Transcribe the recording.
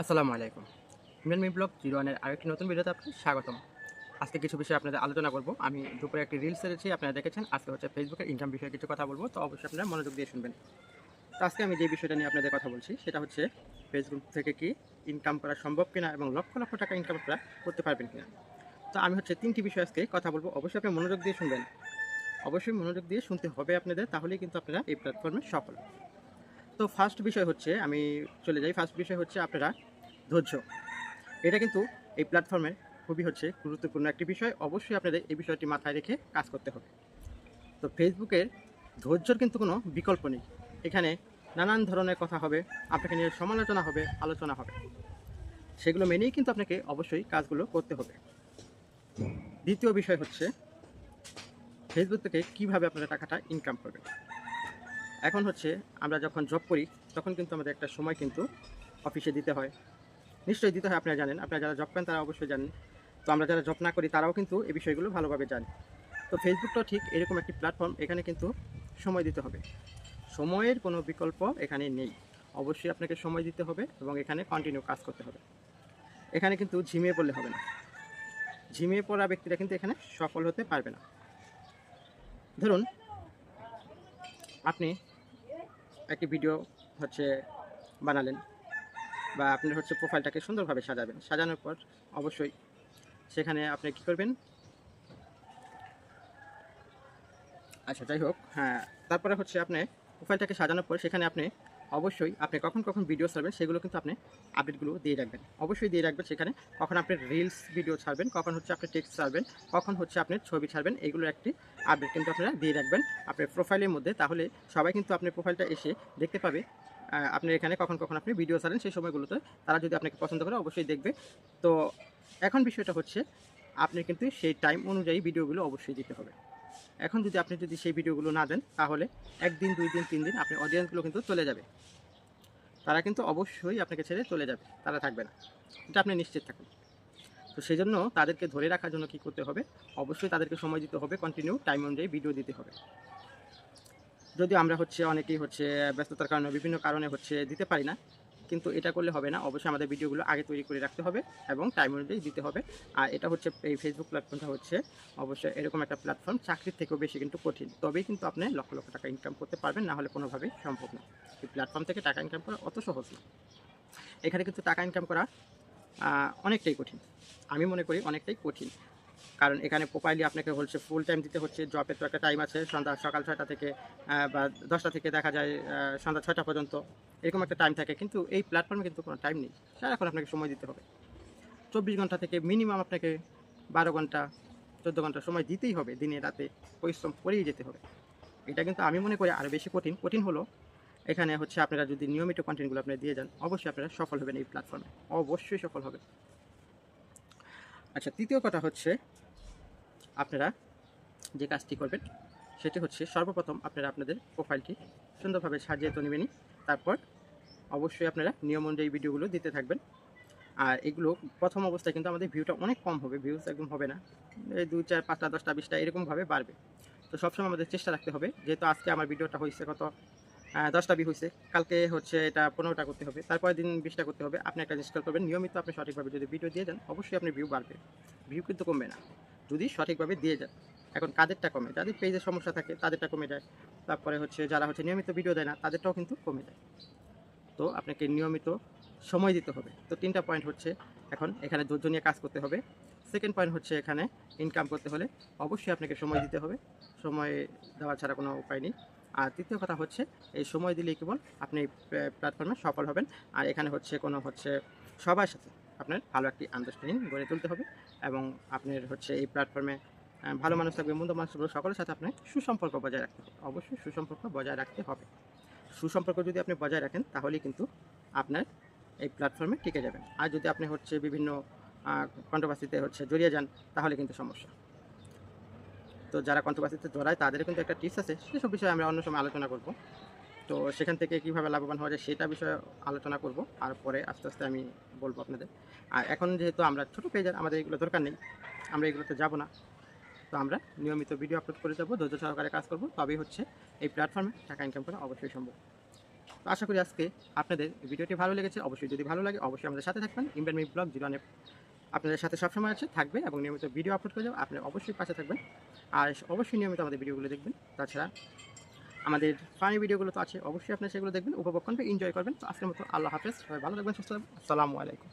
আসসালামু আলাইকুম। Imran me blog zero ওয়ানের আরেকটি নতুন ভিডিওতে আপনাকে স্বাগতম। আজকে কিছু বিষয়ে আপনাদের আলোচনা করব। আমি দুপুরে একটি রিলস ছেড়েছি, আপনারা দেখেছেন। আজকে হচ্ছে ফেসবুকের ইনকাম বিষয়ে কিছু কথা বলব, তো অবশ্যই আপনারা মনোযোগ দিয়ে শুনবেন। তো আজকে আমি যে বিষয়টা নিয়ে আপনাদের কথা বলছি, সেটা হচ্ছে ফেসবুক থেকে কি ইনকাম করা সম্ভব কিনা এবং লক্ষ লক্ষ টাকা ইনকাম আপনারা করতে পারবেন কিনা। তো আমি হচ্ছে তিনটি বিষয় আজকে কথা বলব। অবশ্যই আপনি মনোযোগ দিয়ে শুনবেন। অবশ্যই মনোযোগ দিয়ে শুনতে হবে আপনাদের, তাহলেই কিন্তু আপনারা এই প্ল্যাটফর্মে সফল। তো ফার্স্ট বিষয় হচ্ছে, আমি চলে যাই ফার্স্ট বিষয় হচ্ছে আপনারা ধৈর্য। এটা কিন্তু এই প্ল্যাটফর্মে খুবই হচ্ছে গুরুত্বপূর্ণ একটি বিষয়। অবশ্যই আপনাদের এই বিষয়টি মাথায় রেখে কাজ করতে হবে। তো ফেসবুকের ধৈর্যর কিন্তু কোনো বিকল্প নেই। এখানে নানান ধরনের কথা হবে, আপনাকে নিয়ে সমালোচনা হবে, আলোচনা হবে। সেগুলো মেনেই কিন্তু আপনাকে অবশ্যই কাজগুলো করতে হবে। দ্বিতীয় বিষয় হচ্ছে ফেসবুক থেকে কীভাবে আপনারা টাকাটা ইনকাম করবেন? এখন হচ্ছে আমরা যখন জব করি, তখন কিন্তু আমাদের একটা সময় কিন্তু অফিসে দিতে হয়। নিশ্চয়ই দিতে হয়, আপনারা জানেন। আপনারা যারা জব করেন, তারা অবশ্যই জানেন। তো আমরা যারা জব না করি, তারাও কিন্তু এই বিষয়গুলো ভালোভাবে জানে। তো ফেসবুকটাও ঠিক এরকম একটি প্ল্যাটফর্ম এখানে কিন্তু সময় দিতে হবে। সময়ের কোনো বিকল্প এখানে নেই। অবশ্যই আপনাকে সময় দিতে হবে এবং এখানে কন্টিনিউ কাজ করতে হবে। এখানে কিন্তু ঝিমিয়ে পড়লে হবে না। ঝিমিয়ে পড়া ব্যক্তিরা কিন্তু এখানে সফল হতে পারবে না। ধরুন, আপনি একটি ভিডিও হচ্ছে বানালেন বা আপনার হচ্ছে প্রোফাইলটাকে সুন্দরভাবে সাজাবেন। সাজানোর পর অবশ্যই সেখানে আপনি কি করবেন? আচ্ছা যাই হোক হ্যাঁ তারপরে হচ্ছে আপনি প্রোফাইলটাকে সাজানোর পর সেখানে আপনি অবশ্যই আপনি কখন কখন ভিডিও ছাড়বেন সেগুলো কিন্তু আপনি আপডেটগুলো দিয়ে রাখবেন। অবশ্যই দিয়ে রাখবেন সেখানে কখন আপনি রিলস ভিডিও ছাড়বেন, কখন হচ্ছে আপনি টেক্সট ছাড়বেন, কখন হচ্ছে আপনি ছবি ছাড়বেন এগুলোর একটি আপডেট কিন্তু আপনারা দিয়ে রাখবেন। আপনার প্রোফাইলের মধ্যে তাহলে সবাই কিন্তু আপনার প্রোফাইলটা এসে দেখতে পাবে আপনি এখানে কখন কখন আপনি ভিডিও ছাড়েন সেই সময়গুলোতে। তারা যদি আপনাকে পছন্দ করে অবশ্যই দেখবে। তো এখন বিষয়টা হচ্ছে, আপনি কিন্তু সেই টাইম অনুযায়ী ভিডিওগুলো অবশ্যই দিতে হবে। এখন যদি আপনি যদি সেই ভিডিওগুলো না দেন, তাহলে একদিন, দুই দিন, তিন দিন আপনার অডিয়েন্সগুলো কিন্তু চলে যাবে। তারা কিন্তু অবশ্যই আপনাকে ছেড়ে চলে যাবে, তারা থাকবে না। এটা আপনি নিশ্চিত থাকুন। তো সেই জন্য তাদেরকে ধরে রাখার জন্য কি করতে হবে? অবশ্যই তাদেরকে সময় দিতে হবে কন্টিনিউ টাইম অনুযায়ী ভিডিও দিতে হবে। যদি আমরা হচ্ছে অনেকেই হচ্ছে ব্যস্ততার কারণে বিভিন্ন কারণে হচ্ছে দিতে পারি না কিন্তু এটা করলে হবে না। অবশ্যই আমাদের ভিডিওগুলো আগে তৈরি করে রাখতে হবে এবং টাইম অনুযায়ী দিতে হবে। আর এটা হচ্ছে এই ফেসবুক প্ল্যাটফর্মটা হচ্ছে অবশ্যই এরকম একটা প্ল্যাটফর্ম চাকরির থেকেও বেশি কিন্তু কঠিন। তবেই কিন্তু আপনি লক্ষ লক্ষ টাকা ইনকাম করতে পারবেন, না হলে কোনোভাবেই সম্ভব না। এই প্ল্যাটফর্ম থেকে টাকা ইনকাম করা অত সহজ না। এখানে কিন্তু টাকা ইনকাম করা অনেকটাই কঠিন। আমি মনে করি অনেকটাই কঠিন। কারণ এখানে প্রোপাইলি আপনাকে হচ্ছে ফুল টাইম দিতে হচ্ছে জবের তো একটা টাইম আছে, সন্ধ্যা সকাল ছয়টা থেকে বা দশটা থেকে দেখা যায় সন্ধ্যা ছয়টা পর্যন্ত, এরকম একটা টাইম থাকে। কিন্তু এই প্ল্যাটফর্মে কিন্তু কোনো টাইম নেই। সারাক্ষণ আপনাকে সময় দিতে হবে। চব্বিশ ঘণ্টা থেকে মিনিমাম আপনাকে বারো ঘণ্টা, চোদ্দ ঘণ্টা সময় দিতেই হবে। দিনে, রাতে পরিশ্রম করেই যেতে হবে। এটা কিন্তু আমি মনে করি আরও বেশি কঠিন। কঠিন হলো এখানে হচ্ছে আপনারা যদি নিয়মিত কন্টেন্টগুলো আপনারা দিয়ে যান, অবশ্যই আপনারা সফল হবেন এই প্ল্যাটফর্মে অবশ্যই সফল হবেন। আচ্ছা তৃতীয় কথা হচ্ছে আপনারা যে কাজটি করবেন, সেটি হচ্ছে সর্বপ্রথম আপনারা আপনাদের প্রোফাইলটি সুন্দরভাবে সাজিয়ে তো নেবেনই। তারপর অবশ্যই আপনারা নিয়ম অনুযায়ী ভিডিওগুলো দিতে থাকবেন। আর এগুলো প্রথম অবস্থায় কিন্তু আমাদের ভিউটা অনেক কম হবে ভিউজ একদম হবে না। এই দুই, চার, পাঁচটা, দশটা, বিশটা এরকমভাবে বাড়বে। তো সবসময় আমাদের চেষ্টা রাখতে হবে, যেহেতু আজকে আমার ভিডিওটা হয়েছে কত দশটা ভিউ হয়েছে কালকে হচ্ছে এটা পনেরোটা করতে হবে, তারপরের দিন বিশটা করতে হবে। আপনি একটা জিনিস করবেন, নিয়মিত আপনি সঠিকভাবে যদি ভিডিও দিয়ে দেন, অবশ্যই আপনি ভিউ বাড়বে। ভিউ কিন্তু কমবে না। যদি সঠিকভাবে দিয়ে যায় এখন কাদেরটা কমে যাদের পেজের সমস্যা থাকে, তাদেরটা কমে যায়। তারপরে হচ্ছে যারা হচ্ছে নিয়মিত ভিডিও দেয় না, তাদেরটাও কিন্তু কমে যায়। তো আপনাকে নিয়মিত সময় দিতে হবে। তো তিনটা পয়েন্ট হচ্ছে এখন এখানে ধৈর্য নিয়ে কাজ করতে হবে। সেকেন্ড পয়েন্ট হচ্ছে এখানে ইনকাম করতে হলে অবশ্যই আপনাকে সময় দিতে হবে। সময় দেওয়া ছাড়া কোনো উপায় নেই। আর তৃতীয় কথা হচ্ছে এই সময় দিলেই কেবল আপনি প্ল্যাটফর্মে সফল হবেন। আর এখানে হচ্ছে কোনো হচ্ছে সবার সাথে আপনার ভালো একটি আন্ডারস্ট্যান্ডিং গড়ে তুলতে হবে এবং আপনার হচ্ছে এই প্ল্যাটফর্মে ভালো মানুষ থাকবে, মন্দ মানুষ থাকবে, সকলের সাথে আপনার সুসম্পর্ক বজায় রাখতে হবে। অবশ্যই সুসম্পর্ক বজায় রাখতে হবে। সুসম্পর্ক যদি আপনি বজায় রাখেন, তাহলেই কিন্তু আপনার এই প্ল্যাটফর্মে টিকে যাবেন। আর যদি আপনি হচ্ছে বিভিন্ন কন্ট্রোভার্সিতে হচ্ছে জড়িয়ে যান, তাহলে কিন্তু সমস্যা। তো যারা কন্ট্রোভার্সিতে জড়ায় তাদের কিন্তু একটা টিপস আছে। সেসব বিষয়ে আমরা অন্য সময় আলোচনা করব। তো সেখান থেকে কীভাবে লাভবান হওয়া যায়, সেটা বিষয়ে আলোচনা করব। আর পরে আস্তে আস্তে আমি বলব আপনাদের। আর এখন যেহেতু আমরা ছোটো পেজার, আমাদের এগুলো দরকার নেই, আমরা এগুলোতে যাব না। তো আমরা নিয়মিত ভিডিও আপলোড করে যাব, ধৈর্য সহকারে কাজ করব। তবেই হচ্ছে এই প্ল্যাটফর্মে টাকা ইনকাম করা অবশ্যই সম্ভব। তো আশা করি আজকে আপনাদের ভিডিওটি ভালো লেগেছে। অবশ্যই যদি ভালো লাগে, অবশ্যই আমাদের সাথে থাকবেন। ইমরান মি ব্লগ জিরো আপনাদের সাথে সবসময় আছে, থাকবে এবং নিয়মিত ভিডিও আপলোড করে যাবে। আপনি অবশ্যই পাশে থাকবেন। আর অবশ্যই নিয়মিত আমাদের ভিডিওগুলো দেখবেন। তাছাড়া আমাদের ফানি ভিডিওগুলো তো আছে, অবশ্যই আপনি সেগুলো দেখবেন, উপভোগ করবেন এনজয় করবেন। তো আজকের মতো আল্লাহ হাফেজ, সবাই ভালো থাকবেন, সুস্থ আসসালামু আলাইকুম।